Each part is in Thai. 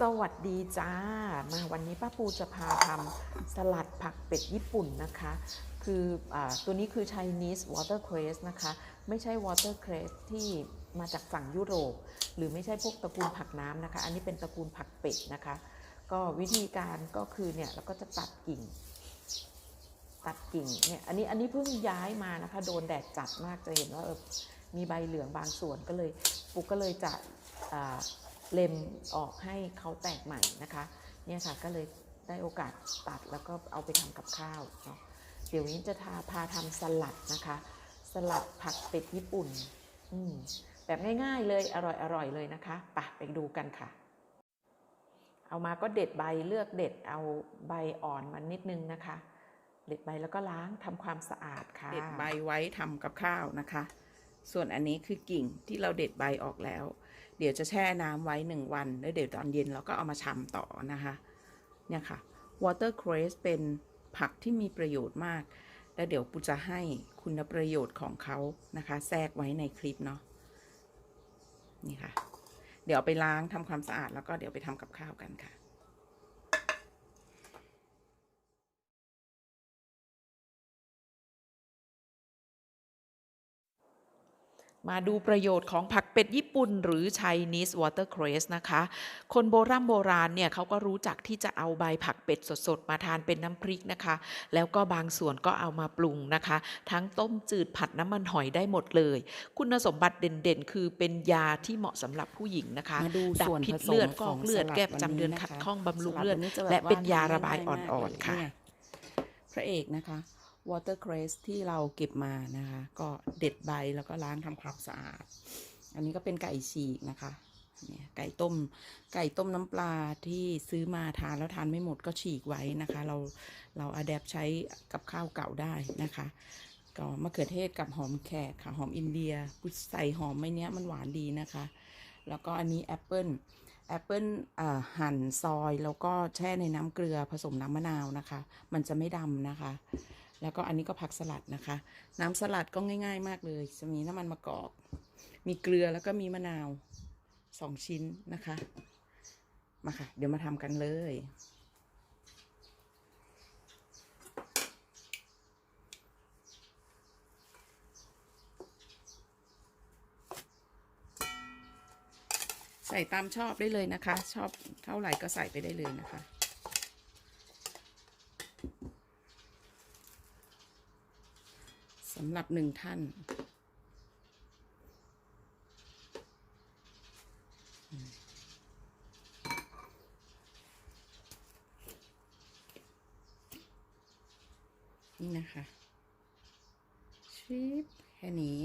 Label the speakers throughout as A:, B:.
A: สวัสดีจ้า มาวันนี้ป้าปูจะพาทำสลัดผักเป็ดญี่ปุ่นนะคะ คืออตัวนี้คือ Chinese watercress นะคะ ไม่ใช่ watercress ที่มาจากฝั่งยุโรป หรือไม่ใช่พวกตระกูลผักน้ำนะคะ อันนี้เป็นตระกูลผักเป็ดนะคะ ก็วิธีการก็คือเนี่ยเราก็จะตัดกิ่ง ตัดกิ่งเนี่ย อันนี้อันนี้เพิ่งย้ายมานะคะ โดนแดดจัดมากจะเห็นว่าออมีใบเหลืองบางส่วนก็เลยปุ๊กก็เลยจะ เล็มออกให้เขาแตกใหม่นะคะเนี่ยค่ะก็เลยได้โอกาสตัดแล้วก็เอาไปทำกับข้าวเนาะเดี๋ยวนี้จะทาพาทำสลัดนะคะ สลัดผักเป็ดญี่ปุ่นแบบง่ายๆเลยอร่อยๆเลยนะคะไปไปดูกันค่ะ เอามาก็เด็ดใบเลือกเด็ดเอาใบอ่อนมันนิดนึงนะคะ เด็ดใบแล้วก็ล้างทำความสะอาดค่ะ
B: เด็ดใบไว้ทำกับข้าวนะคะ ส่วนอันนี้คือกิ่งที่เราเด็ดใบออกแล้ว เดี๋ยวจะแช่น้ำไว้หนึ่งวัน แล้วเดี๋ยวตอนเย็นเราก็เอามาชำต่อนะคะ เนี่ยค่ะ watercress เป็นผักที่มีประโยชน์มาก แล้วเดี๋ยวปูจะให้คุณประโยชน์ของเขานะคะ แทรกไว้ในคลิปเนาะ นี่ค่ะ เดี๋ยวไปล้างทำความสะอาดแล้วก็เดี๋ยวไปทำกับข้าวกันค่ะ
A: มาดูประโยชน์ของผักเป็ดญี่ปุ่น หรือ Chinese watercress นะคะ คนโบราณโบราณเนี่ยเขาก็รู้จักที่จะเอาใบผักเป็ดสดๆ มาทานเป็นน้ำพริกนะคะ แล้วก็บางส่วนก็เอามาปรุงนะคะ ทั้งต้มจืดผัดน้ำมันหอยได้หมดเลย คุณสมบัติเด่นๆ คือเป็นยาที่เหมาะสำหรับผู้หญิงนะคะ
B: มาดู
A: ดับ
B: ส่วน
A: พิษ
B: ผสม
A: เลือดฟ
B: ข
A: อ
B: อกง
A: เลือด
B: สลัด
A: แก้ประจำเดือน
B: วันนี้
A: ขัด
B: นะคะ
A: ข้องบำรุง
B: สลัด
A: เลือด
B: วันนี้จะแบบ
A: และเป็น
B: ว่ายา
A: ระบาย
B: ง่ายๆ
A: อ่อน
B: มาก
A: ๆค่ะ
B: เลยพระเอกนะคะ watercress ที่เราเก็บมานะคะ ก็เด็ดใบแล้วก็ล้างทำความสะอาด อันนี้ก็เป็นไก่ฉีกนะคะเนี่ยไก่ต้มไก่ต้มน้ำปลาที่ซื้อมาทานแล้วทานไม่หมดก็ฉีกไว้นะคะ เราเราอัดแอปใช้กับข้าวเก่าได้นะคะ ก็มะเขือเทศกับหอมแขกค่ะหอมอินเดียใส่หอมไม่เนี้ยมันหวานดีนะคะ แล้วก็อันนี้แอปเปิลแอปเปิลหั่นซอยแล้วก็แช่ในน้ำเกลือผสมน้ำมะนาวนะคะ มันจะไม่ดำนะคะ แล้วก็อันนี้ก็ผักสลัดนะคะ น้ำสลัดก็ง่าย ๆ มากเลย จะมีน้ำมันมะกอก มีเกลือแล้วก็มีมะนาวสองชิ้นนะคะ มาค่ะ เดี๋ยวมาทำกันเลย ใส่ตามชอบได้เลยนะคะ ชอบเท่าไหร่ก็ใส่ไปได้เลยนะคะ สำหรับหนึ่งท่าน นี่นะคะชิปแค่นี้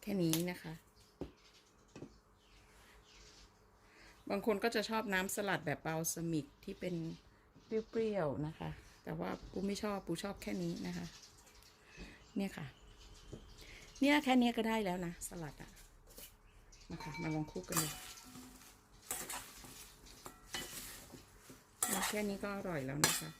B: แค่นี้นะคะ บางคนก็จะชอบน้ำสลัดแบบเบาสมิกที่เป็นเปรี้ยวๆนะคะ แต่ว่าปูไม่ชอบปูชอบแค่นี้นะคะ เนี่ยค่ะ เนี่ยแค่นี้ก็ได้แล้วนะ สลัดอะมาค่ะมาลองคู่กกันเลยแค่นี้ก็อร่อยแล้วนะคะ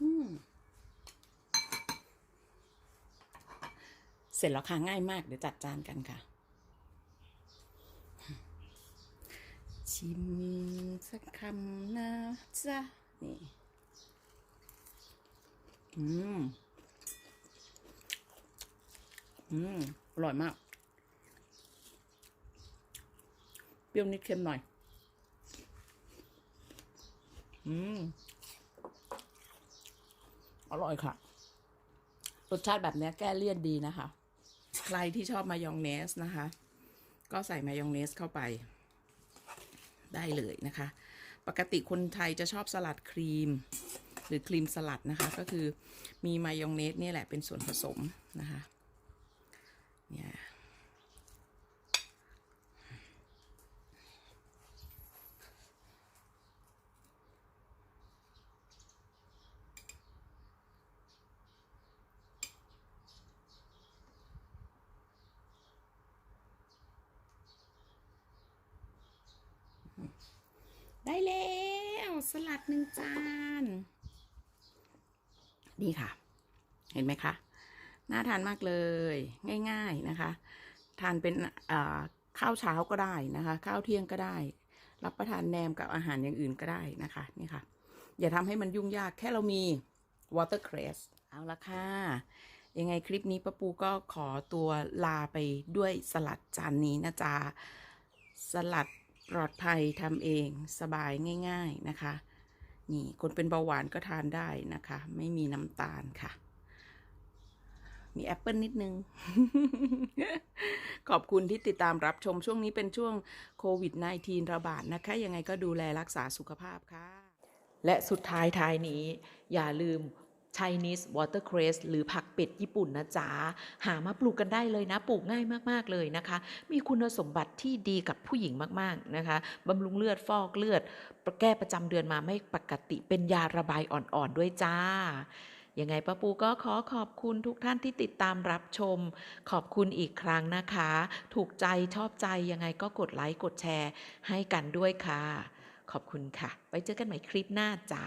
B: อืม เส ร็จแล้วค่ะง่ายมากเดี๋ยวจัดจานกันค่ะ ชิมสักคำนะจ๊ะนี่อืมอืมอร่อยมาก เปรี้ยวนิดเค็มหน่อย อืม อร่อยค่ะ รสชาติแบบนี้แก้เลี่ยนดีนะคะ ใครที่ชอบมายองเนสนะคะ ก็ใส่มายองเนสเข้าไป ได้เลยนะคะ ปกติคนไทยจะชอบสลัดครีม หรือครีมสลัดนะคะ ก็คือมีมายองเนสเนี่ยแหละเป็นส่วนผสมนะคะ ได้แล้วสลัดหนึ่งจาน นี่ค่ะ เห็นไหมคะ น่าทานมากเลย ง่าย ๆนะคะ ทานเป็นข้าวเช้าก็ได้นะคะ ข้าวเที่ยงก็ได้ รับประทานแนมกับอาหารอย่างอื่นก็ได้นะคะ นี่ค่ะ อย่าทำให้มันยุ่งยากแค่เรามี watercress เอาละค่ะ ยังไงคลิปนี้ป้าปูก็ขอตัวลาไปด้วยสลัดจานนี้นะจ๊ะ สลัด ปลอดภัยทำเองสบายง่าย ๆนะคะ นี่คนเป็นเบาหวานก็ทานได้นะคะ ไม่มีน้ำตาลค่ะ มีแอปเปิลนิดนึง ขอบคุณที่ติดตามรับชมช่วงนี้เป็นช่วงโควิด -19 ระบาดนะคะ ยังไงก็ดูแลรักษาสุขภาพค่ะ
A: และสุดท้ายท้ายนี้อย่าลืม Chinese watercress หรือผักเป็ดญี่ปุ่นนะจ๊ะ หามาปลูกกันได้เลยนะ ปลูกง่ายมากๆเลยนะคะ มีคุณสมบัติที่ดีกับผู้หญิงมากๆนะคะบำรุงเลือดฟอกเลือด แก้ประจำเดือนมาไม่ปกติเป็นยาระบายอ่อนๆด้วยจ้ายังไงป้าปูก็ขอขอบคุณทุกท่านที่ติดตามรับชม ขอบคุณอีกครั้งนะคะ ถูกใจชอบใจยังไงก็กดไลค์กดแชร์ให้กันด้วยค่ะ ขอบคุณค่ะ ไว้เจอกันใหม่คลิปหน้าจ้า